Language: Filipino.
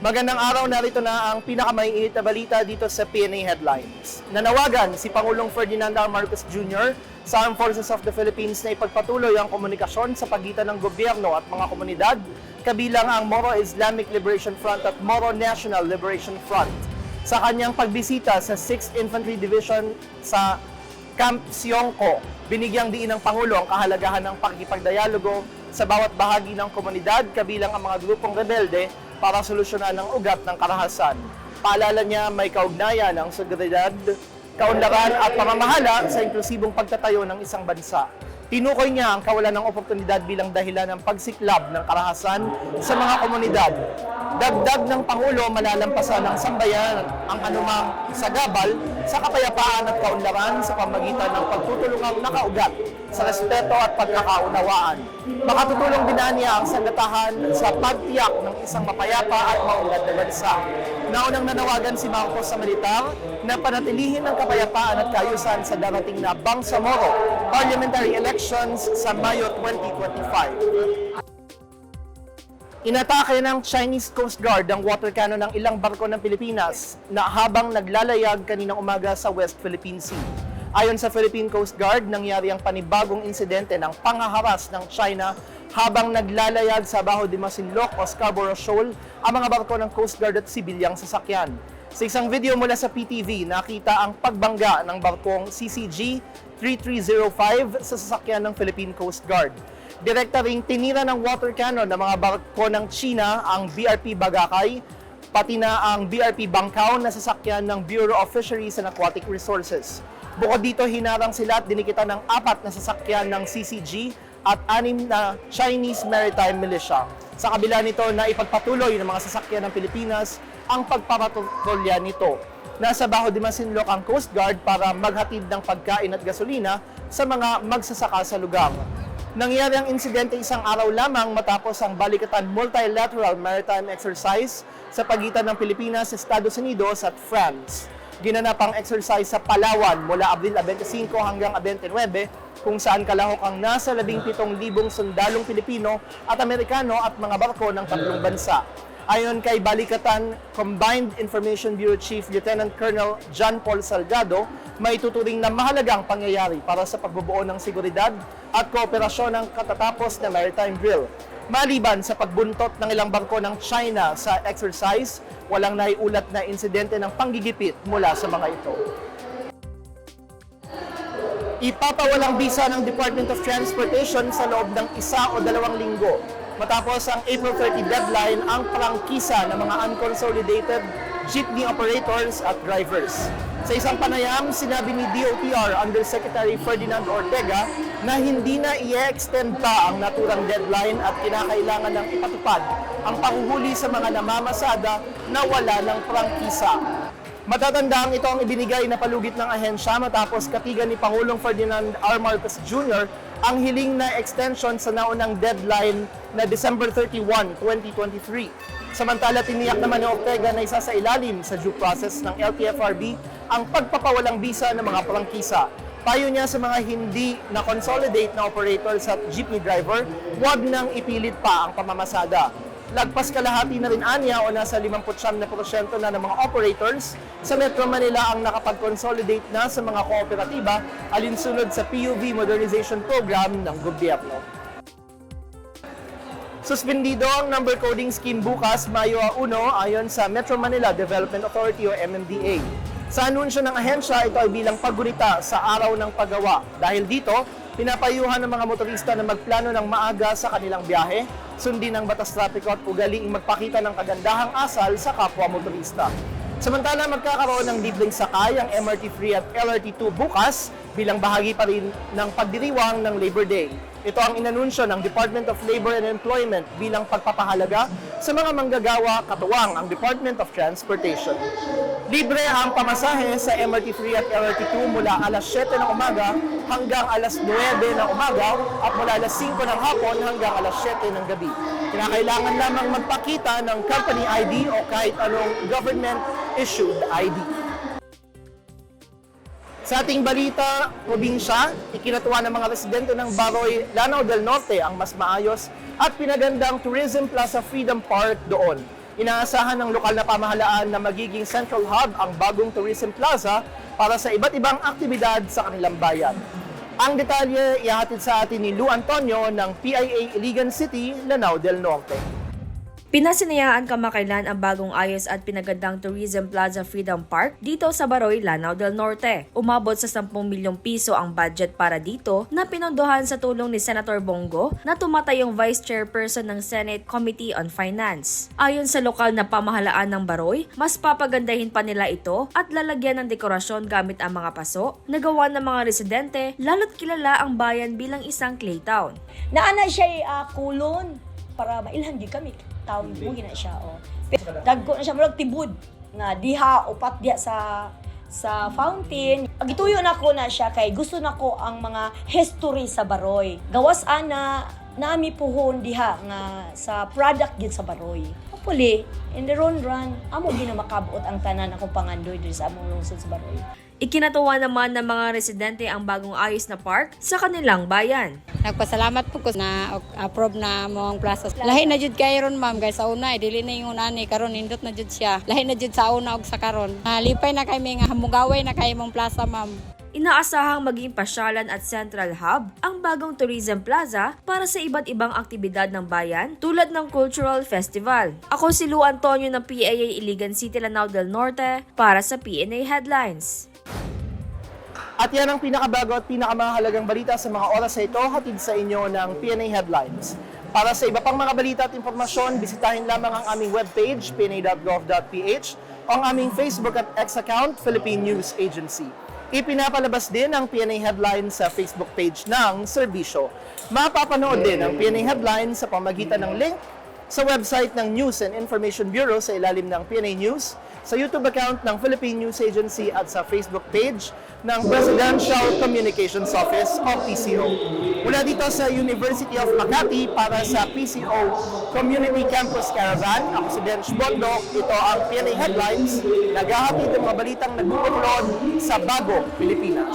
Magandang araw, narito na ang pinakamaiinit na balita dito sa PNA Headlines. Nanawagan si Pangulong Ferdinand R. Marcos Jr. sa Armed Forces of the Philippines na ipagpatuloy ang komunikasyon sa pagitan ng gobyerno at mga komunidad, kabilang ang Moro Islamic Liberation Front at Moro National Liberation Front. Sa kanyang pagbisita sa 6th Infantry Division sa Camp Siongko, binigyang diin ng Pangulo ang kahalagahan ng pakikipagdialogo sa bawat bahagi ng komunidad kabilang ang mga grupong rebelde para solusyonan ang ugat ng karahasan. Paalala niya may kaugnayan ng seguridad, kaunlaran at pamamahala sa inklusibong pagtatayo ng isang bansa. Tinukoy niya ang kawalan ng oportunidad bilang dahilan ng pagsiklab ng karahasan sa mga komunidad. Dagdag ng Pangulo malalampasan ng sambayan ang anumang sagabal sa kapayapaan at kaunlaran sa pamagitan ng pagtutulungang nakaugat sa respeto at pagkakaunawaan. Makatutulong din niya ang sagatahan sa pagtiyak ng isang mapayapa at maunlad na bansa. Naunang nanawagan si Marcos sa militar na panatilihin ang kapayapaan at kaayusan sa darating na Bangsamoro parliamentary elections sa Mayo 2025. Inatake ng Chinese Coast Guard ang water cannon ng ilang barko ng Pilipinas na habang naglalayag kaninang umaga sa West Philippine Sea. Ayon sa Philippine Coast Guard, nangyari ang panibagong insidente ng pangaharas ng China habang naglalayag sa Baho de Masinloc o Scarborough Shoal ang mga barko ng Coast Guard at sibilyang sasakyan. Sa isang video mula sa PTV, nakita ang pagbangga ng barkong CCG 3305 sa sasakyan ng Philippine Coast Guard. Direkta ring tinira ng water cannon ng mga barko ng China ang BRP Bagakay, pati na ang BRP Bangkao na sasakyan ng Bureau of Fisheries and Aquatic Resources. Bukod dito, hinarang sila at dinikita ng apat na sasakyan ng CCG at anim na Chinese Maritime Militia. Sa kabila nito na ipagpatuloy ng mga sasakyan ng Pilipinas ang pagpapatrolya nito. Nasa Baho de Masinloc ang Coast Guard para maghatid ng pagkain at gasolina sa mga magsasaka sa lugar. Nangyari ang insidente isang araw lamang matapos ang balikatan multilateral maritime exercise sa pagitan ng Pilipinas, Estados Unidos at France. Ginanap ang exercise sa Palawan mula Abril 25 hanggang 29 kung saan kalahok ang nasa 17,000 sundalong Pilipino at Amerikano at mga barko ng tatlong bansa. Ayon kay Balikatan Combined Information Bureau Chief Lieutenant Colonel John Paul Salgado, may tuturing na mahalagang pangyayari para sa pagbubuo ng seguridad at kooperasyon ng katatapos na maritime drill. Maliban sa pagbuntot ng ilang barko ng China sa exercise, walang naiulat na insidente ng panggigipit mula sa mga ito. Ipapawalang bisa ng Department of Transportation sa loob ng isa o dalawang linggo matapos ang April 30 deadline ang prangkisa ng mga unconsolidated jeepney operators at drivers. Sa isang panayam, sinabi ni DOTR Undersecretary Ferdinand Ortega na hindi na i-extend pa ang naturang deadline at kinakailangan ng ipatupad ang panghuhuli sa mga namamasada na wala ng prangkisa. Matatandang ito ang ibinigay na palugit ng ahensya matapos katigan ni Pangulong Ferdinand R. Marcos Jr. ang hiling na extension sa naunang deadline na December 31, 2023. Samantala, tiniyak naman ni Ortega na isa sa ilalim sa due process ng LTFRB ang pagpapawalang bisa ng mga prangkisa. Payo niya sa mga hindi na consolidate na operators at jeepney driver, huwag nang ipilit pa ang pamamasada. Lagpas kalahati na rin anya o nasa 59% na ng mga operators sa Metro Manila ang nakapag-consolidate na sa mga kooperatiba alinsunod sa PUV Modernization Program ng gobyerno. Suspendido ang number coding scheme bukas, Mayo 1, ayon sa Metro Manila Development Authority o MMDA. Sa anunsyo ng ahensya, ito ay bilang paggunita sa araw ng paggawa. Dahil dito, pinapayuhan ng mga motorista na magplano ng maaga sa kanilang biyahe, sundin ang batas trapiko at ugaliing magpakita ng kagandahang asal sa kapwa motorista. Samantala, magkakaroon ng libreng sakay ang MRT3 at LRT2 bukas bilang bahagi pa rin ng pagdiriwang ng Labor Day. Ito ang inanunsyo ng Department of Labor and Employment bilang pagpapahalaga sa mga manggagawa katuwang ang Department of Transportation. Libre ang pamasahe sa MRT3 at LRT2 mula alas 7 ng umaga hanggang alas 9 ng umaga at mula alas 5 ng hapon hanggang alas 7 ng gabi. Kinakailangan lamang magpakita ng company ID o kahit anong government-issued ID. Sa ating balita, probinsya, ikinatuwa ng mga residente ng Baroy, Lanao del Norte ang mas maayos at pinagandang Tourism Plaza Freedom Park doon. Inaasahan ng lokal na pamahalaan na magiging central hub ang bagong tourism plaza para sa iba't ibang aktibidad sa kanilang bayan. Ang detalye ihahatid sa atin ni Lou Antonio ng PIA Iligan City, Lanao del Norte. Pinasinayaan kamakailan ang bagong ayos at pinagandang Tourism Plaza Freedom Park dito sa Baroy, Lanao del Norte. Umabot sa 10 milyong piso ang budget para dito na pinondohan sa tulong ni Senator Bongo na tumatayong Vice Chairperson ng Senate Committee on Finance. Ayon sa lokal na pamahalaan ng Baroy, mas papagandahin pa nila ito at lalagyan ng dekorasyon gamit ang mga paso na gawa ng mga residente lalo't kilala ang bayan bilang isang clay town. Naana siya uh, kulon para mailhan kami. Tawag mo gina siya oh. Dagko na siya murag tibud nga diha upat diha sa sa fountain. Gituyo na ko na siya kay gusto na ko ang mga history sa Baroy. Gawas ana nami puhon diha nga sa product gid sa Baroy. Hopefully, in the long run, amo gina makabot ang tanan akong pangandoy diri sa among lungsod sa Baroy. Ikinatuwa naman ng mga residente ang bagong ayos na park sa kanilang bayan. Nagpasalamat po ko na approve na mo ang plaza. Lahi na jud kay ron ma'am guys sa una eh, dili na yung ani karon indot na jud siya. Lahi na jud sa una og sa karon. Nalipay na kay nga hamugaway na kay mong plaza ma'am. Inaasahang maging pasyalan at central hub ang bagong tourism plaza para sa iba't ibang aktibidad ng bayan tulad ng cultural festival. Ako si Lu Antonio ng PAA Iligan City, Lanao del Norte para sa PNA Headlines. At yan ang pinakabago at pinakamahalagang balita sa mga oras na ito, hatid sa inyo ng PNA Headlines. Para sa iba pang mga balita at impormasyon, bisitahin lamang ang aming webpage, pna.gov.ph, o ang aming Facebook at X account, Philippine News Agency. Ipinapalabas din ang PNA Headlines sa Facebook page ng serbisyo. Mapapanood din ang PNA Headlines sa pamagitan ng link sa website ng News and Information Bureau sa ilalim ng PNA News, sa YouTube account ng Philippine News Agency at sa Facebook page ng Presidential Communications Office o PCO. Mula dito sa University of Makati para sa PCO Community Campus Caravan, ako si Dench Bondok. Ito ang PNA Headlines, naghahatid ng mga balitang nagbubuklod sa bago Pilipinas.